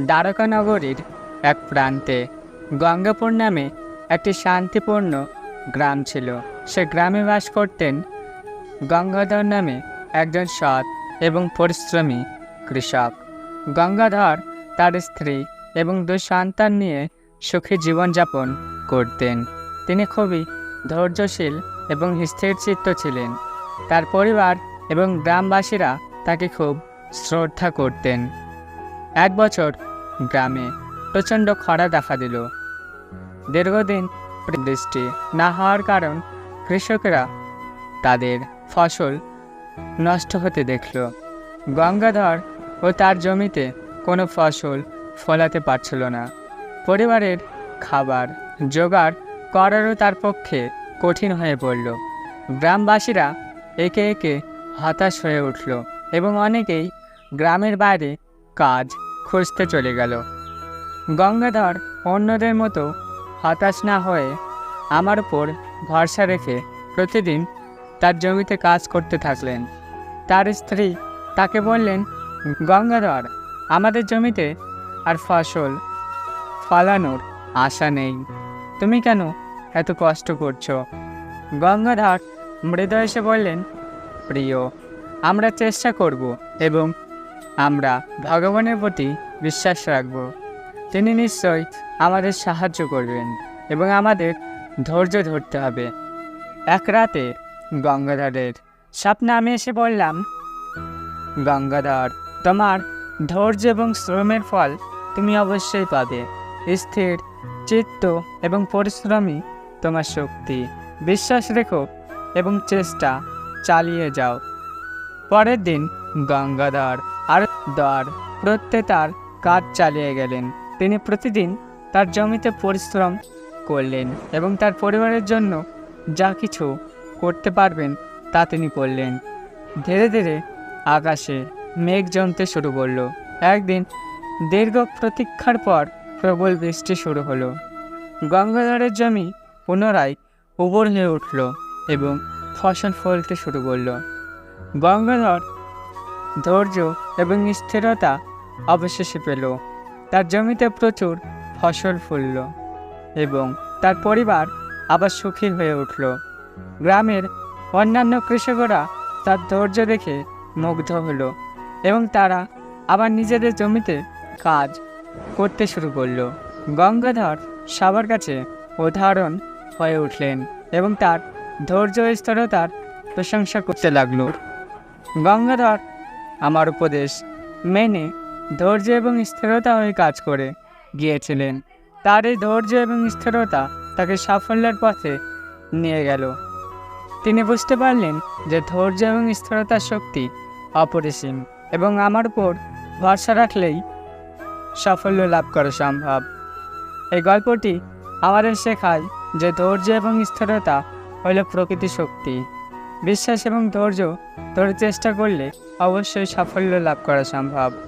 দ্বারকা নগরীর এক প্রান্তে গঙ্গাপুর নামে একটি শান্তিপূর্ণ গ্রাম ছিল। সে গ্রামে বাস করতেন গঙ্গাধর নামে একজন সৎ এবং পরিশ্রমী কৃষক। গঙ্গাধর তার স্ত্রী এবং দুই সন্তান নিয়ে সুখী জীবনযাপন করতেন। তিনি খুবই ধৈর্যশীল এবং স্থিরচিত্ত ছিলেন। তার পরিবার এবং গ্রামবাসীরা তাকে খুব শ্রদ্ধা করতেন। এক বছর গ্রামে প্রচণ্ড খরা দেখা দিল। দীর্ঘদিন বৃষ্টি না হওয়ার কারণ কৃষকরা তাদের ফসল নষ্ট হতে দেখল। গঙ্গাধর ও তার জমিতে কোনো ফসল ফলাতে পারছিল না। পরিবারের খাবার জোগাড় করারও তার পক্ষে কঠিন হয়ে পড়ল। গ্রামবাসীরা একে একে হতাশ হয়ে উঠল এবং অনেকেই গ্রামের বাইরে কাজ খুঁজতে চলে গেল। গঙ্গাধর অন্যদের মতো হতাশ না হয়ে আমার উপর ভরসা রেখে প্রতিদিন তার জমিতে কাজ করতে থাকলেন। তার স্ত্রী তাকে বললেন, গঙ্গাধর, আমাদের জমিতে আর ফসল ফলানোর আশা নেই। তুমি কেন এত কষ্ট করছ? গঙ্গাধর মৃদ এসে বললেন, প্রিয়, আমরা চেষ্টা করব এবং আমরা ভগবানের প্রতি বিশ্বাস রাখব। তিনি নিশ্চয়ই আমাদের সাহায্য করবেন এবং আমাদের ধৈর্য ধরতে হবে। এক রাতে গঙ্গাধরের স্বপ্নে আমি এসে বললাম, গঙ্গাধর, তোমার ধৈর্য এবং শ্রমের ফল তুমি অবশ্যই পাবে। স্থির, চিত্ত এবং পরিশ্রমী তোমার শক্তি। বিশ্বাস রেখো এবং চেষ্টা চালিয়ে যাও। পরের দিন গঙ্গাধর আর দর প্রত্যেক তার কাজ চালিয়ে গেলেন। তিনি প্রতিদিন তার জমিতে পরিশ্রম করলেন এবং তার পরিবারের জন্য যা কিছু করতে পারবেন তা তিনি করলেন। ধীরে ধীরে আকাশে মেঘ জমতে শুরু করল। একদিন দীর্ঘ প্রতীক্ষার পর প্রবল বৃষ্টি শুরু হলো। গঙ্গাধরের জমি পুনরায় উবর হয়ে উঠল এবং ফসল ফলতে শুরু করল। গঙ্গাধর ধৈর্য এবং স্থিরতা অবশেষে পেল। তার জমিতে প্রচুর ফসল ফলল এবং তার পরিবার আবার সুখী হয়ে উঠল। গ্রামের অন্যান্য কৃষকরা তার ধৈর্য দেখে মুগ্ধ হলো এবং তারা আবার নিজেদের জমিতে কাজ করতে শুরু করল। গঙ্গাধর সবার কাছে উদাহরণ হয়ে উঠলেন এবং তার ধৈর্য স্থিরতার প্রশংসা করতে লাগল। গঙ্গাধর আমার উপদেশ। মেনে, ধৈর্য এবং স্থিরতা হয়ে কাজ করে, গিয়েছিলেন। তার এই ধৈর্য এবং স্থিরতা তাকে সাফল্যের পথে নিয়ে গেল। তিনি বুঝতে পারলেন যে ধৈর্য এবং স্থিরতার শক্তি অপরিসীম এবং আমার উপর ভরসা রাখলেই সাফল্য লাভ করা সম্ভব। এই গল্পটি আমাদের শেখায় যে ধৈর্য এবং স্থিরতা হল প্রকৃতি শক্তি। বিশ্বাস এবং ধৈর্য ধরে চেষ্টা করলে অবশ্যই সাফল্য লাভ করা সম্ভব।